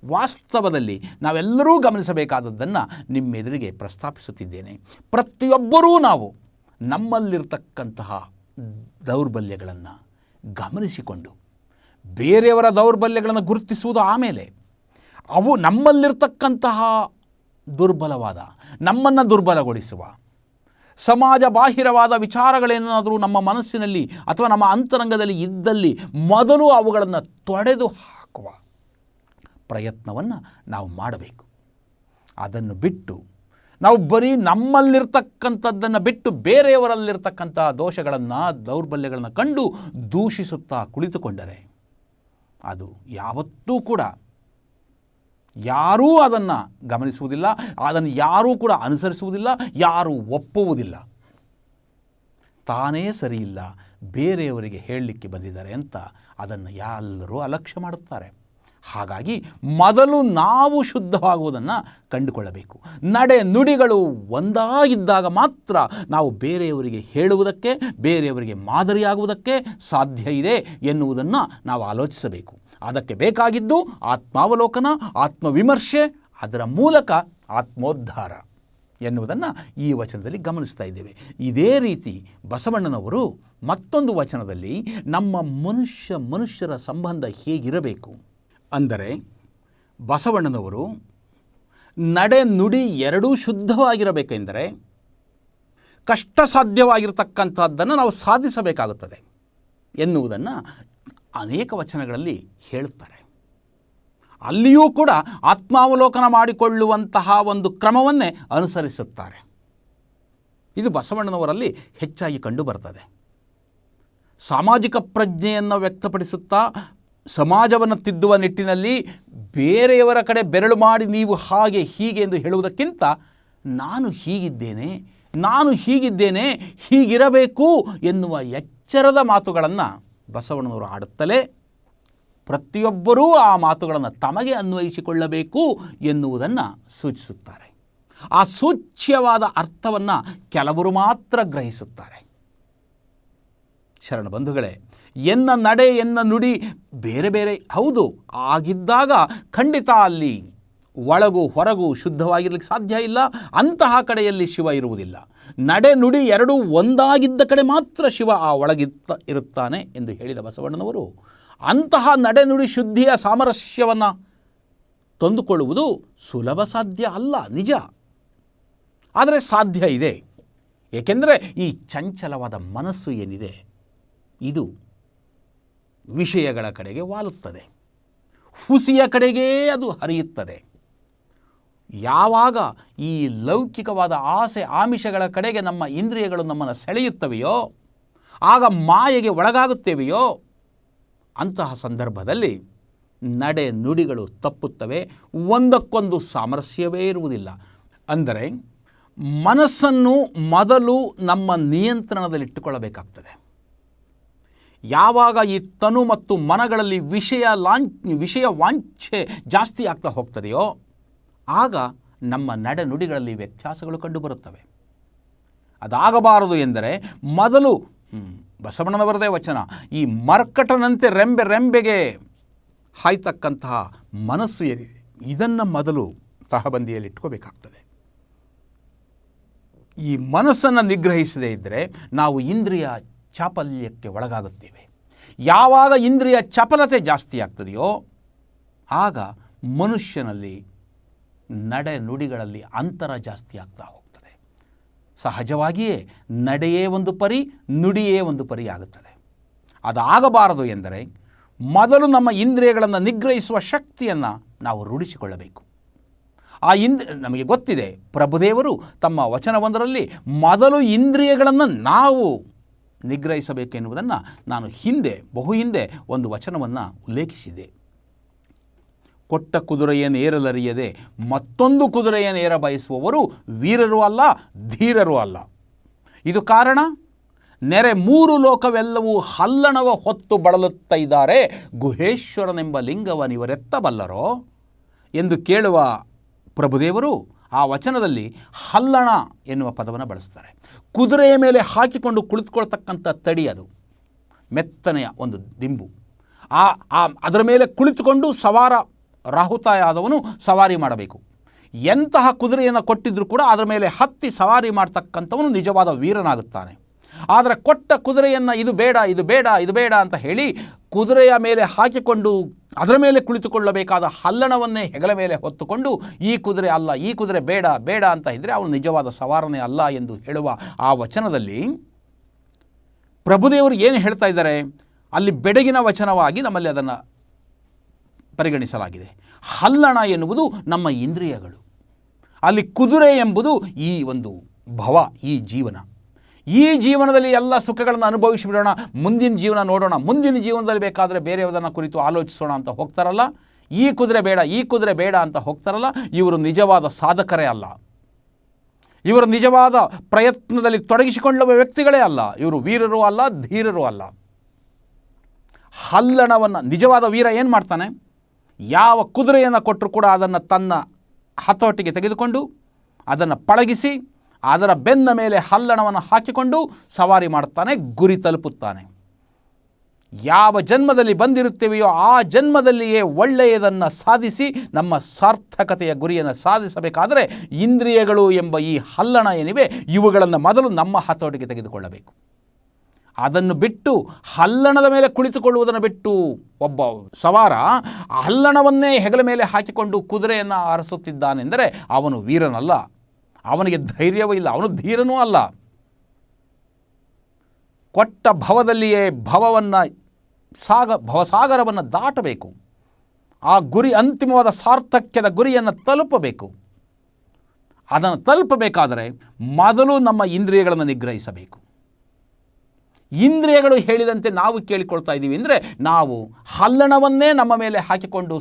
ವಾಸ್ತವದಲ್ಲಿ ನಾವೆಲ್ಲರೂ ಗಮನಿಸಬೇಕಾದದ್ದನ್ನು ನಿಮ್ಮೆದುರಿಗೆ ಪ್ರಸ್ತಾಪಿಸುತ್ತಿದ್ದೇನೆ. ಪ್ರತಿಯೊಬ್ಬರೂ ನಾವು ನಮ್ಮಲ್ಲಿರ್ತಕ್ಕಂತಹ ದೌರ್ಬಲ್ಯಗಳನ್ನು ಗಮನಿಸಿಕೊಂಡು, ಬೇರೆಯವರ ದೌರ್ಬಲ್ಯಗಳನ್ನು ಗುರುತಿಸುವುದು ಆಮೇಲೆ ಅವು ನಮ್ಮಲ್ಲಿರ್ತಕ್ಕಂತಹ ದುರ್ಬಲವಾದ, ನಮ್ಮನ್ನು ದುರ್ಬಲಗೊಳಿಸುವ ಸಮಾಜ ಬಾಹಿರವಾದ ವಿಚಾರಗಳೇನಾದರೂ ನಮ್ಮ ಮನಸ್ಸಿನಲ್ಲಿ ಅಥವಾ ನಮ್ಮ ಅಂತರಂಗದಲ್ಲಿ ಇದ್ದಲ್ಲಿ ಮೊದಲು ಅವುಗಳನ್ನು ತೊಡೆದು ಹಾಕುವ ಪ್ರಯತ್ನವನ್ನು ನಾವು ಮಾಡಬೇಕು. ಅದನ್ನು ಬಿಟ್ಟು ನಾವು ಬರೀ ನಮ್ಮಲ್ಲಿರ್ತಕ್ಕಂಥದ್ದನ್ನು ಬಿಟ್ಟು ಬೇರೆಯವರಲ್ಲಿರ್ತಕ್ಕಂತಹ ದೋಷಗಳನ್ನು, ದೌರ್ಬಲ್ಯಗಳನ್ನು ಕಂಡು ದೂಷಿಸುತ್ತಾ ಕುಳಿತುಕೊಂಡರೆ ಅದು ಯಾವತ್ತೂ ಕೂಡ ಯಾರೂ ಅದನ್ನು ಗಮನಿಸುವುದಿಲ್ಲ, ಅದನ್ನು ಯಾರೂ ಕೂಡ ಅನುಸರಿಸುವುದಿಲ್ಲ, ಯಾರೂ ಒಪ್ಪುವುದಿಲ್ಲ. ತಾನೇ ಸರಿಯಿಲ್ಲ, ಬೇರೆಯವರಿಗೆ ಹೇಳಲಿಕ್ಕೆ ಬಂದಿದ್ದಾರೆ ಅಂತ ಅದನ್ನು ಎಲ್ಲರೂ ಅಲಕ್ಷ್ಯ ಮಾಡುತ್ತಾರೆ. ಹಾಗಾಗಿ ಮೊದಲು ನಾವು ಶುದ್ಧವಾಗುವುದನ್ನು ಕಂಡುಕೊಳ್ಳಬೇಕು. ನಡೆ ನುಡಿಗಳು ಒಂದಾಗಿದ್ದಾಗ ಮಾತ್ರ ನಾವು ಬೇರೆಯವರಿಗೆ ಹೇಳುವುದಕ್ಕೆ, ಬೇರೆಯವರಿಗೆ ಮಾದರಿಯಾಗುವುದಕ್ಕೆ ಸಾಧ್ಯ ಇದೆ ಎನ್ನುವುದನ್ನು ನಾವು ಆಲೋಚಿಸಬೇಕು. ಅದಕ್ಕೆ ಬೇಕಾಗಿದ್ದು ಆತ್ಮಾವಲೋಕನ, ಆತ್ಮವಿಮರ್ಶೆ, ಅದರ ಮೂಲಕ ಆತ್ಮೋದ್ಧಾರ ಎನ್ನುವುದನ್ನು ಈ ವಚನದಲ್ಲಿ ಗಮನಿಸ್ತಾ ಇದ್ದೇವೆ. ಇದೇ ರೀತಿ ಬಸವಣ್ಣನವರು ಮತ್ತೊಂದು ವಚನದಲ್ಲಿ ನಮ್ಮ ಮನುಷ್ಯ ಮನುಷ್ಯರ ಸಂಬಂಧ ಹೇಗಿರಬೇಕು? ಅಂದರೆ ಬಸವಣ್ಣನವರು ನಡೆ ನುಡಿ ಎರಡೂ ಶುದ್ಧವಾಗಿರಬೇಕೆಂದರೆ ಕಷ್ಟ ಸಾಧ್ಯವಾಗಿರತಕ್ಕಂಥದ್ದನ್ನು ನಾವು ಸಾಧಿಸಬೇಕಾಗುತ್ತದೆ ಎನ್ನುವುದನ್ನು ಅನೇಕ ವಚನಗಳಲ್ಲಿ ಹೇಳುತ್ತಾರೆ. ಅಲ್ಲಿಯೂ ಕೂಡ ಆತ್ಮಾವಲೋಕನ ಮಾಡಿಕೊಳ್ಳುವಂತಹ ಒಂದು ಕ್ರಮವನ್ನೇ ಅನುಸರಿಸುತ್ತಾರೆ. ಇದು ಬಸವಣ್ಣನವರಲ್ಲಿ ಹೆಚ್ಚಾಗಿ ಕಂಡುಬರ್ತದೆ ಸಾಮಾಜಿಕ ಪ್ರಜ್ಞೆಯನ್ನು ವ್ಯಕ್ತಪಡಿಸುತ್ತಾ ಸಮಾಜವನ್ನು ತಿದ್ದುವ ನಿಟ್ಟಿನಲ್ಲಿ ಬೇರೆಯವರ ಕಡೆ ಬೆರಳು ಮಾಡಿ ನೀವು ಹಾಗೆ ಹೀಗೆ ಎಂದು ಹೇಳುವುದಕ್ಕಿಂತ ನಾನು ಹೀಗಿದ್ದೇನೆ ನಾನು ಹೀಗಿದ್ದೇನೆ, ಹೀಗಿರಬೇಕು ಎನ್ನುವ ಎಚ್ಚರದ ಮಾತುಗಳನ್ನು ಬಸವಣ್ಣನವರು ಆಡುತ್ತಲೇ ಪ್ರತಿಯೊಬ್ಬರೂ ಆ ಮಾತುಗಳನ್ನು ತಮಗೆ ಅನ್ವಯಿಸಿಕೊಳ್ಳಬೇಕು ಎನ್ನುವುದನ್ನು ಸೂಚಿಸುತ್ತಾರೆ. ಆ ಸೂಚ್ಯವಾದ ಅರ್ಥವನ್ನು ಕೆಲವರು ಮಾತ್ರ ಗ್ರಹಿಸುತ್ತಾರೆ. ಶರಣ ಬಂಧುಗಳೇ, ಎನ್ನ ನಡೆ ಎನ್ನ ನುಡಿ ಬೇರೆ ಬೇರೆ, ಹೌದು, ಆಗಿದ್ದಾಗ ಖಂಡಿತ ಅಲ್ಲಿ ಒಳಗು ಹೊರಗು ಶುದ್ಧವಾಗಿರಲಿಕ್ಕೆ ಸಾಧ್ಯ ಇಲ್ಲ, ಅಂತಹ ಕಡೆಯಲ್ಲಿ ಶಿವ ಇರುವುದಿಲ್ಲ. ನಡೆ ನುಡಿ ಎರಡೂ ಒಂದಾಗಿದ್ದ ಕಡೆ ಮಾತ್ರ ಶಿವ ಆ ಒಳಗಿತ್ತ ಇರುತ್ತಾನೆ ಎಂದು ಹೇಳಿದ ಬಸವಣ್ಣನವರು. ಅಂತಹ ನಡೆನುಡಿ ಶುದ್ಧಿಯ ಸಾಮರಸ್ಯವನ್ನು ತಂದುಕೊಳ್ಳುವುದು ಸುಲಭ ಸಾಧ್ಯ ಅಲ್ಲ, ನಿಜ. ಆದರೆ ಸಾಧ್ಯ ಇದೆ. ಏಕೆಂದರೆ ಈ ಚಂಚಲವಾದ ಮನಸ್ಸು ಏನಿದೆ, ಇದು ವಿಷಯಗಳ ಕಡೆಗೆ ವಾಲುತ್ತದೆ. ಹುಸಿಯ ಕಡೆಗೇ ಅದು ಹರಿಯುತ್ತದೆ. ಯಾವಾಗ ಈ ಲೌಕಿಕವಾದ ಆಸೆ ಆಮಿಷಗಳ ಕಡೆಗೆ ನಮ್ಮ ಇಂದ್ರಿಯಗಳು ನಮ್ಮನ್ನು ಸೆಳೆಯುತ್ತವೆಯೋ, ಆಗ ಮಾಯೆಗೆ ಒಳಗಾಗುತ್ತೇವೆಯೋ, ಅಂತಹ ಸಂದರ್ಭದಲ್ಲಿ ನಡೆ ನುಡಿಗಳು ತಪ್ಪುತ್ತವೆ. ಒಂದಕ್ಕೊಂದು ಸಾಮರಸ್ಯವೇ ಇರುವುದಿಲ್ಲ. ಅಂದರೆ ಮನಸ್ಸನ್ನು ಮೊದಲು ನಮ್ಮ ನಿಯಂತ್ರಣದಲ್ಲಿಟ್ಟುಕೊಳ್ಳಬೇಕಾಗ್ತದೆ ಯಾವಾಗ ಈ ತನು ಮತ್ತು ಮನಗಳಲ್ಲಿ ವಿಷಯ ಲಾಂಚ್ ವಿಷಯ ವಾಂಛೆ ಜಾಸ್ತಿ ಆಗ್ತಾ ಹೋಗ್ತದೆಯೋ ಆಗ ನಮ್ಮ ನಡೆನುಡಿಗಳಲ್ಲಿ ವ್ಯತ್ಯಾಸಗಳು ಕಂಡುಬರುತ್ತವೆ. ಅದಾಗಬಾರದು ಎಂದರೆ ಮೊದಲು ಬಸವಣ್ಣನವರದೇ ವಚನ, ಈ ಮರ್ಕಟನಂತೆ ರೆಂಬೆ ರೆಂಬೆಗೆ ಹಾಯ್ತಕ್ಕಂತಹ ಮನಸ್ಸು ಏನಿದೆ ಇದನ್ನು ಮೊದಲು ತಹಬಂದಿಯಲ್ಲಿ ಇಟ್ಕೋಬೇಕಾಗ್ತದೆ. ಈ ಮನಸ್ಸನ್ನು ನಿಗ್ರಹಿಸದೇ ಇದ್ದರೆ ನಾವು ಇಂದ್ರಿಯ ಚಾಪಲ್ಯಕ್ಕೆ ಒಳಗಾಗುತ್ತೇವೆ. ಯಾವಾಗ ಇಂದ್ರಿಯ ಚಪಲತೆ ಜಾಸ್ತಿ ಆಗ್ತದೆಯೋ, ಆಗ ಮನುಷ್ಯನಲ್ಲಿ ನಡೆ ನುಡಿಗಳಲ್ಲಿ ಅಂತರ ಜಾಸ್ತಿ ಆಗ್ತಾ ಹೋಗ್ತದೆ. ಸಹಜವಾಗಿಯೇ ನಡೆಯೇ ಒಂದು ಪರಿ, ನುಡಿಯೇ ಒಂದು ಪರಿ ಆಗುತ್ತದೆ. ಅದಾಗಬಾರದು ಎಂದರೆ ಮೊದಲು ನಮ್ಮ ಇಂದ್ರಿಯಗಳನ್ನು ನಿಗ್ರಹಿಸುವ ಶಕ್ತಿಯನ್ನು ನಾವು ರೂಢಿಸಿಕೊಳ್ಳಬೇಕು. ಆ ಇಂದ್, ನಮಗೆ ಗೊತ್ತಿದೆ ಪ್ರಭುದೇವರು ತಮ್ಮ ವಚನವೊಂದರಲ್ಲಿ ಮೊದಲು ಇಂದ್ರಿಯಗಳನ್ನು ನಾವು ನಿಗ್ರಹಿಸಬೇಕೆನ್ನುವುದನ್ನು ನಾನು ಹಿಂದೆ, ಬಹು ಹಿಂದೆ ಒಂದು ವಚನವನ್ನು ಉಲ್ಲೇಖಿಸಿದೆ. ಕೊಟ್ಟ ಕುದುರೆಯನ್ನೇರಲರಿಯದೆ ಮತ್ತೊಂದು ಕುದುರೆಯನ್ನೇರ ಬಯಸುವವರು ವೀರರೂ ಅಲ್ಲ, ಧೀರರೂ ಅಲ್ಲ. ಇದು ಕಾರಣ? ನೆರೆ ಮೂರು ಲೋಕವೆಲ್ಲವೂ ಹಲ್ಲಣವ ಹೊತ್ತು ಬಳಲುತ್ತಾ ಇದ್ದಾರೆ. ಗುಹೇಶ್ವರನೆಂಬ ಲಿಂಗವನಿವರೆತ್ತಬಲ್ಲರೋ ಎಂದು ಕೇಳುವ ಪ್ರಭುದೇವರು ಆ ವಚನದಲ್ಲಿ ಹಲ್ಲಣ ಎನ್ನುವ ಪದವನ್ನು ಬಳಸ್ತಾರೆ. ಕುದುರೆಯ ಮೇಲೆ ಹಾಕಿಕೊಂಡು ಕುಳಿತುಕೊಳ್ತಕ್ಕಂಥ ತಡಿ ಅದು. ಮೆತ್ತನೆಯ ಒಂದು ದಿಂಬು. ಆ ಆ, ಅದರ ಮೇಲೆ ಕುಳಿತುಕೊಂಡು ಸವಾರ ರಾಹುತಾಯಾದವನು ಸವಾರಿ ಮಾಡಬೇಕು. ಎಂತಹ ಕುದುರೆಯನ್ನು ಕೊಟ್ಟಿದ್ರೂ ಕೂಡ ಅದರ ಮೇಲೆ ಹತ್ತಿ ಸವಾರಿ ಮಾಡ್ತಕ್ಕಂಥವನು ನಿಜವಾದ ವೀರನಾಗುತ್ತಾನೆ. ಆದರೆ ಕೊಟ್ಟ ಕುದುರೆಯನ್ನು ಇದು ಬೇಡ ಇದು ಬೇಡ ಇದು ಬೇಡ ಅಂತ ಹೇಳಿ ಕುದುರೆಯ ಮೇಲೆ ಹಾಕಿಕೊಂಡು ಅದರ ಮೇಲೆ ಕುಳಿತುಕೊಳ್ಳಬೇಕಾದ ಹಲ್ಲಣವನ್ನೇ ಹೆಗಲ ಮೇಲೆ ಹೊತ್ತುಕೊಂಡು ಈ ಕುದುರೆ ಅಲ್ಲ, ಈ ಕುದುರೆ ಬೇಡ ಬೇಡ ಅಂತ ಇದ್ದರೆ ಅವನು ನಿಜವಾದ ಸವಾರನೇ ಅಲ್ಲ ಎಂದು ಹೇಳುವ ಆ ವಚನದಲ್ಲಿ ಪ್ರಭುದೇವರು ಏನು ಹೇಳ್ತಾ ಇದ್ದಾರೆ? ಅಲ್ಲಿ ಬೆಡಗಿನ ವಚನವಾಗಿ ನಮ್ಮಲ್ಲಿ ಅದನ್ನು ಪರಿಗಣಿಸಲಾಗಿದೆ. ಹಲ್ಲಣ ಎನ್ನುವುದು ನಮ್ಮ ಇಂದ್ರಿಯಗಳು. ಅಲ್ಲಿ ಕುದುರೆ ಎಂಬುದು ಈ ಒಂದು ಭವ, ಈ ಜೀವನ. ಈ ಜೀವನದಲ್ಲಿ ಎಲ್ಲ ಸುಖಗಳನ್ನು ಅನುಭವಿಸಿಬಿಡೋಣ. ಮುಂದಿನ ಜೀವನ ನೋಡೋಣ. ಮುಂದಿನ ಜೀವನದಲ್ಲಿ ಬೇಕಾದರೆ ಬೇರೆಯವರನ್ನು ಕುರಿತು ಆಲೋಚಿಸೋಣ ಅಂತ ಹೋಗ್ತಾರಲ್ಲ? ಈ ಕುದುರೆ ಬೇಡ, ಈ ಕುದುರೆ ಬೇಡ ಅಂತ ಹೋಗ್ತಾರಲ್ಲ? ಇವರು ನಿಜವಾದ ಸಾಧಕರೇ ಅಲ್ಲ. ಇವರು ನಿಜವಾದ ಪ್ರಯತ್ನದಲ್ಲಿ ತೊಡಗಿಸಿಕೊಳ್ಳುವ ವ್ಯಕ್ತಿಗಳೇ ಅಲ್ಲ. ಇವರು ವೀರರೂ ಅಲ್ಲ, ಧೀರರು ಅಲ್ಲ. ಹಲ್ಲಣವನ್ನು, ನಿಜವಾದ ವೀರ ಏನು ಮಾಡ್ತಾನೆ? ಯಾವ ಕುದುರೆಯನ್ನು ಕೊಟ್ಟರೂ ಕೂಡ ಅದನ್ನು ತನ್ನ ಹತೋಟಿಗೆ ತೆಗೆದುಕೊಂಡು ಅದನ್ನು ಪಳಗಿಸಿ ಅದರ ಬೆನ್ನ ಮೇಲೆ ಹಲ್ಲಣವನ್ನು ಹಾಕಿಕೊಂಡು ಸವಾರಿ ಮಾಡುತ್ತಾನೆ, ಗುರಿ ತಲುಪುತ್ತಾನೆ. ಯಾವ ಜನ್ಮದಲ್ಲಿ ಬಂದಿರುತ್ತೇವೆಯೋ ಆ ಜನ್ಮದಲ್ಲಿಯೇ ಒಳ್ಳೆಯದನ್ನು ಸಾಧಿಸಿ ನಮ್ಮ ಸಾರ್ಥಕತೆಯ ಗುರಿಯನ್ನು ಸಾಧಿಸಬೇಕಾದರೆ ಇಂದ್ರಿಯಗಳು ಎಂಬ ಈ ಹಲ್ಲಣ ಏನಿವೆ, ಇವುಗಳನ್ನು ಮೊದಲು ನಮ್ಮ ಹತೋಟಿಗೆ ತೆಗೆದುಕೊಳ್ಳಬೇಕು. ಅದನ್ನು ಬಿಟ್ಟು ಹಲ್ಲಣದ ಮೇಲೆ ಕುಳಿತುಕೊಳ್ಳುವುದನ್ನು ಬಿಟ್ಟು ಒಬ್ಬ ಸವಾರ ಹಲ್ಲಣವನ್ನೇ ಹೆಗಲ ಮೇಲೆ ಹಾಕಿಕೊಂಡು ಕುದುರೆಯನ್ನು ಆರಿಸುತ್ತಿದ್ದಾನೆಂದರೆ ಅವನು ವೀರನಲ್ಲ. ಅವನಿಗೆ ಧೈರ್ಯವೂ ಇಲ್ಲ, ಅವನು ಧೀರನೂ ಅಲ್ಲ. ಕೊಟ್ಟ ಭವದಲ್ಲಿಯೇ ಭವವನ್ನು ಸಾಗ, ಭವಸಾಗರವನ್ನು ದಾಟಬೇಕು. ಆ ಗುರಿ ಅಂತಿಮವಾದ ಸಾರ್ಥಕ್ಯದ ಗುರಿಯನ್ನು ತಲುಪಬೇಕು. ಅದನ್ನು ತಲುಪಬೇಕಾದರೆ ಮೊದಲು ನಮ್ಮ ಇಂದ್ರಿಯಗಳನ್ನು ನಿಗ್ರಹಿಸಬೇಕು. ಇಂದ್ರಿಯಗಳು ಹೇಳಿದಂತೆ ನಾವು ಕೇಳಿಕೊಳ್ತಾ ಇದ್ದೀವಿ ಅಂದರೆ ನಾವು ಹಲ್ಲಣವನ್ನೇ ನಮ್ಮ ಮೇಲೆ ಹಾಕಿಕೊಂಡು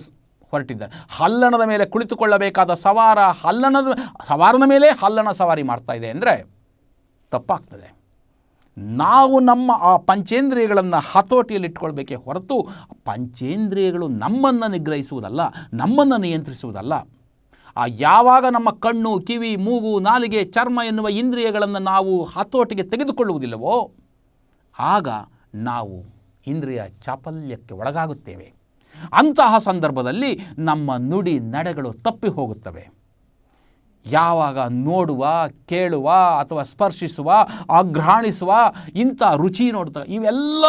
ಹೊರಟಿದ್ದಾರೆ. ಹಲ್ಲಣದ ಮೇಲೆ ಕುಳಿತುಕೊಳ್ಳಬೇಕಾದ ಸವಾರ ಹಲ್ಲಣದ ಸವಾರನ ಮೇಲೆ ಹಲ್ಲಣ ಸವಾರಿ ಮಾಡ್ತಾ ಇದೆ ಅಂದರೆ ತಪ್ಪಾಗ್ತದೆ. ನಾವು ನಮ್ಮ ಆ ಪಂಚೇಂದ್ರಿಯಗಳನ್ನು ಹತೋಟಿಯಲ್ಲಿಟ್ಕೊಳ್ಬೇಕೇ ಹೊರತು ಪಂಚೇಂದ್ರಿಯಗಳು ನಮ್ಮನ್ನು ನಿಗ್ರಹಿಸುವುದಲ್ಲ, ನಮ್ಮನ್ನು ನಿಯಂತ್ರಿಸುವುದಲ್ಲ. ಆ ಯಾವಾಗ ನಮ್ಮ ಕಣ್ಣು, ಕಿವಿ, ಮೂಗು, ನಾಲಿಗೆ, ಚರ್ಮ ಎನ್ನುವ ಇಂದ್ರಿಯಗಳನ್ನು ನಾವು ಹತೋಟಿಗೆ ತೆಗೆದುಕೊಳ್ಳುವುದಿಲ್ಲವೋ ಆಗ ನಾವು ಇಂದ್ರಿಯ ಚಾಪಲ್ಯಕ್ಕೆ ಒಳಗಾಗುತ್ತೇವೆ. ಅಂತಹ ಸಂದರ್ಭದಲ್ಲಿ ನಮ್ಮ ನುಡಿ ನಡೆಗಳು ತಪ್ಪಿ ಹೋಗುತ್ತವೆ. ಯಾವಾಗ ನೋಡುವ, ಕೇಳುವ ಅಥವಾ ಸ್ಪರ್ಶಿಸುವ, ಆಘ್ರಾಣಿಸುವ ಇಂಥ ರುಚಿ ನೋಡ್ತಾ ಇವೆಲ್ಲ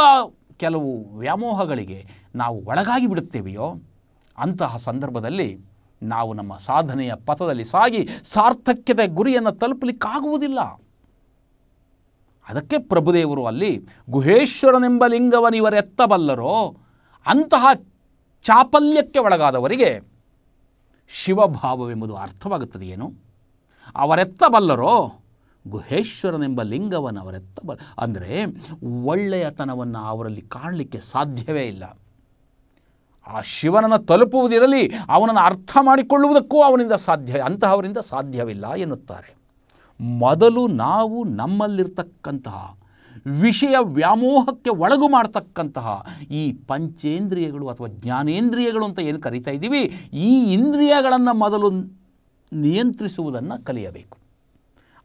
ಕೆಲವು ವ್ಯಾಮೋಹಗಳಿಗೆ ನಾವು ಒಳಗಾಗಿ ಬಿಡುತ್ತೇವೆಯೋ, ಅಂತಹ ಸಂದರ್ಭದಲ್ಲಿ ನಾವು ನಮ್ಮ ಸಾಧನೆಯ ಪಥದಲ್ಲಿ ಸಾಗಿ ಸಾರ್ಥಕ್ಯದ ಗುರಿಯನ್ನು ತಲುಪಲಿಕ್ಕಾಗುವುದಿಲ್ಲ. ಅದಕ್ಕೆ ಪ್ರಭುದೇವರು ಅಲ್ಲಿ, ಗುಹೇಶ್ವರನೆಂಬ ಲಿಂಗವನಿವರೆತ್ತಬಲ್ಲರೋ ಅಂತಹ ಚಾಪಲ್ಯಕ್ಕೆ ಒಳಗಾದವರಿಗೆ ಶಿವಭಾವವೆಂಬುದು ಅರ್ಥವಾಗುತ್ತದೆ ಏನು? ಅವರೆತ್ತಬಲ್ಲರೋ, ಗುಹೇಶ್ವರನೆಂಬ ಲಿಂಗವನ್ನು ಅವರೆತ್ತಬಲ್ಲ, ಅಂದರೆ ಒಳ್ಳೆಯತನವನ್ನು ಅವರಲ್ಲಿ ಕಾಣಲಿಕ್ಕೆ ಸಾಧ್ಯವೇ ಇಲ್ಲ. ಆ ಶಿವನನ್ನು ತಲುಪುವುದಿರಲಿ, ಅವನನ್ನು ಅರ್ಥ ಮಾಡಿಕೊಳ್ಳುವುದಕ್ಕೂ ಅವನಿಂದ ಸಾಧ್ಯ, ಅಂತಹವರಿಂದ ಸಾಧ್ಯವಿಲ್ಲ ಎನ್ನುತ್ತಾರೆ. ಮೊದಲು ನಾವು ನಮ್ಮಲ್ಲಿರ್ತಕ್ಕಂತಹ ವಿಷಯ ವ್ಯಾಮೋಹಕ್ಕೆ ಒಳಗು ಮಾಡ್ತಕ್ಕಂತಹ ಈ ಪಂಚೇಂದ್ರಿಯಗಳು ಅಥವಾ ಜ್ಞಾನೇಂದ್ರಿಯಗಳು ಅಂತ ಏನು ಕರಿತಾ ಇದ್ದೀವಿ, ಈ ಇಂದ್ರಿಯಗಳನ್ನು ಮೊದಲು ನಿಯಂತ್ರಿಸುವುದನ್ನು ಕಲಿಯಬೇಕು.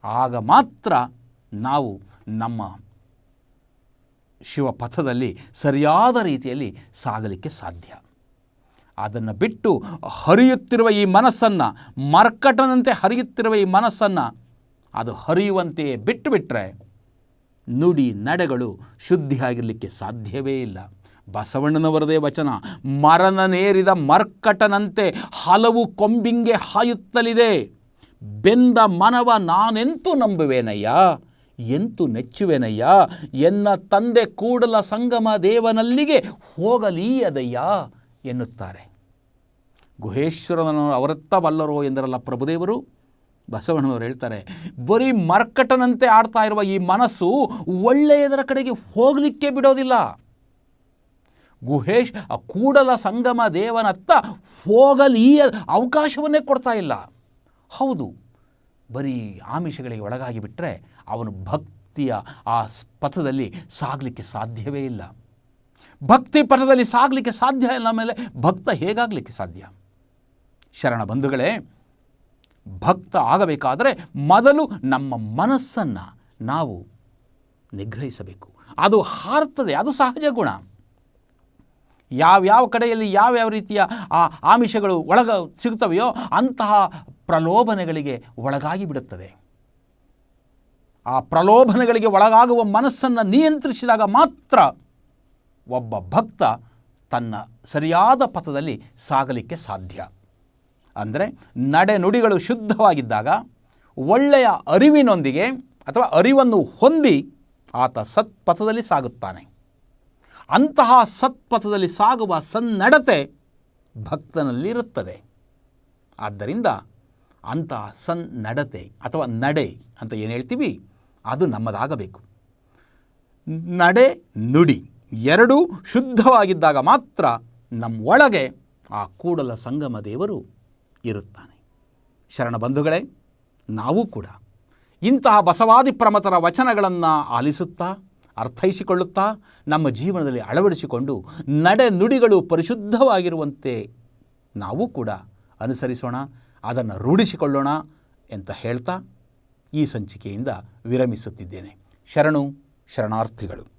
ಆಗ ಮಾತ್ರ ನಾವು ನಮ್ಮ ಶಿವಪಥದಲ್ಲಿ ಸರಿಯಾದ ರೀತಿಯಲ್ಲಿ ಸಾಗಲಿಕ್ಕೆ ಸಾಧ್ಯ. ಅದನ್ನು ಬಿಟ್ಟು ಹರಿಯುತ್ತಿರುವ ಈ ಮನಸ್ಸನ್ನು, ಮರ್ಕಟನಂತೆ ಹರಿಯುತ್ತಿರುವ ಈ ಮನಸ್ಸನ್ನು ಅದು ಹರಿಯುವಂತೆಯೇ ಬಿಟ್ಟು ಬಿಟ್ಟರೆ ನುಡಿ ನಡೆಗಳು ಶುದ್ಧಿಯಾಗಿರಲಿಕ್ಕೆ ಸಾಧ್ಯವೇ ಇಲ್ಲ. ಬಸವಣ್ಣನವರದೇ ವಚನ ಮರನನೇರಿದ ಮರ್ಕಟನಂತೆ ಹಲವು ಕೊಂಬಿಂಗೆ ಹಾಯುತ್ತಲಿದೆ. ಬೆಂದ ಮನವ ನಾನೆಂತೂ ನಂಬುವೇನಯ್ಯ? ಎಂತು ನೆಚ್ಚುವೆನಯ್ಯ? ಎನ್ನ ತಂದೆ ಕೂಡಲ ಸಂಗಮ ದೇವನಲ್ಲಿಗೆ ಹೋಗಲಿ ಅದಯ್ಯ ಎನ್ನುತ್ತಾರೆ ಅವರತ್ತ ಬಲ್ಲರೋ ಎಂದರಲ್ಲ ಪ್ರಭುದೇವರು? ಬಸವಣ್ಣನವರು ಹೇಳ್ತಾರೆ, ಬರೀ ಮರ್ಕಟನಂತೆ ಆಡ್ತಾ ಇರುವ ಈ ಮನಸ್ಸು ಒಳ್ಳೆಯದರ ಕಡೆಗೆ ಹೋಗಲಿಕ್ಕೆ ಬಿಡೋದಿಲ್ಲ. ಗುಹೇಶ್ ಆ ಕೂಡಲ ಸಂಗಮ ದೇವನತ್ತ ಹೋಗಲಿ ಅವಕಾಶವನ್ನೇ ಕೊಡ್ತಾ ಇಲ್ಲ. ಹೌದು, ಬರೀ ಆಮಿಷಗಳಿಗೆ ಒಳಗಾಗಿ ಬಿಟ್ಟರೆ ಅವನು ಭಕ್ತಿಯ ಆ ಪಥದಲ್ಲಿ ಸಾಗಲಿಕ್ಕೆ ಸಾಧ್ಯವೇ ಇಲ್ಲ. ಭಕ್ತಿ ಪಥದಲ್ಲಿ ಸಾಗಲಿಕ್ಕೆ ಸಾಧ್ಯ ಇಲ್ಲ ಮೇಲೆ ಭಕ್ತ ಹೇಗಾಗಲಿಕ್ಕೆ ಸಾಧ್ಯ? ಶರಣ ಬಂಧುಗಳೇ ಭಕ್ತ ಆಗಬೇಕಾದರೆ ಮೊದಲು ನಮ್ಮ ಮನಸ್ಸನ್ನು ನಾವು ನಿಗ್ರಹಿಸಬೇಕು. ಅದು ಹಾರ್ತದೆ, ಅದು ಸಹಜ ಗುಣ. ಯಾವ್ಯಾವ ಕಡೆಯಲ್ಲಿ ಯಾವ್ಯಾವ ರೀತಿಯ ಆ ಆಮಿಷಗಳು ಒಳಗ ಸಿಗುತ್ತವೆಯೋ ಅಂತಹ ಪ್ರಲೋಭನೆಗಳಿಗೆ ಒಳಗಾಗಿ ಬಿಡುತ್ತದೆ ಆ ಪ್ರಲೋಭನೆಗಳಿಗೆ ಒಳಗಾಗುವ ಮನಸ್ಸನ್ನು ನಿಯಂತ್ರಿಸಿದಾಗ ಮಾತ್ರ ಒಬ್ಬ ಭಕ್ತ ತನ್ನ ಸರಿಯಾದ ಪಥದಲ್ಲಿ ಸಾಗಲಿಕ್ಕೆ ಸಾಧ್ಯ. ಅಂದರೆ ನಡೆನುಡಿಗಳು ಶುದ್ಧವಾಗಿದ್ದಾಗ ಒಳ್ಳೆಯ ಅರಿವಿನೊಂದಿಗೆ ಅಥವಾ ಅರಿವನ್ನು ಹೊಂದಿ ಆತ ಸತ್ಪಥದಲ್ಲಿ ಸಾಗುತ್ತಾನೆ. ಅಂತಹ ಸತ್ಪಥದಲ್ಲಿ ಸಾಗುವ ಸನ್ನಡತೆ ಭಕ್ತನಲ್ಲಿರುತ್ತದೆ. ಆದ್ದರಿಂದ ಅಂತಹ ಸನ್ನಡತೆ ಅಥವಾ ನಡೆ ಅಂತ ಏನು ಹೇಳ್ತೀವಿ? ಅದು ನಮ್ಮದಾಗಬೇಕು. ನಡೆ, ನುಡಿ ಎರಡೂ ಶುದ್ಧವಾಗಿದ್ದಾಗ ಮಾತ್ರ ನಮ್ಮೊಳಗೆ ಆ ಕೂಡಲ ಸಂಗಮ ದೇವರು ಇರುತ್ತಾನೆ. ಶರಣ ಬಂಧುಗಳೇ, ನಾವು ಕೂಡ ಇಂತಹ ಬಸವಾದಿ ಪ್ರಮತರ ವಚನಗಳನ್ನು ಆಲಿಸುತ್ತಾ, ಅರ್ಥೈಸಿಕೊಳ್ಳುತ್ತಾ, ನಮ್ಮ ಜೀವನದಲ್ಲಿ ಅಳವಡಿಸಿಕೊಂಡು ನಡೆ ನುಡಿಗಳು ಪರಿಶುದ್ಧವಾಗಿರುವಂತೆ ನಾವು ಕೂಡ ಅನುಸರಿಸೋಣ, ಅದನ್ನು ರೂಢಿಸಿಕೊಳ್ಳೋಣ ಅಂತ ಹೇಳ್ತಾ ಈ ಸಂಚಿಕೆಯಿಂದ ವಿರಮಿಸುತ್ತಿದ್ದೇನೆ. ಶರಣು ಶರಣಾರ್ಥಿಗಳು.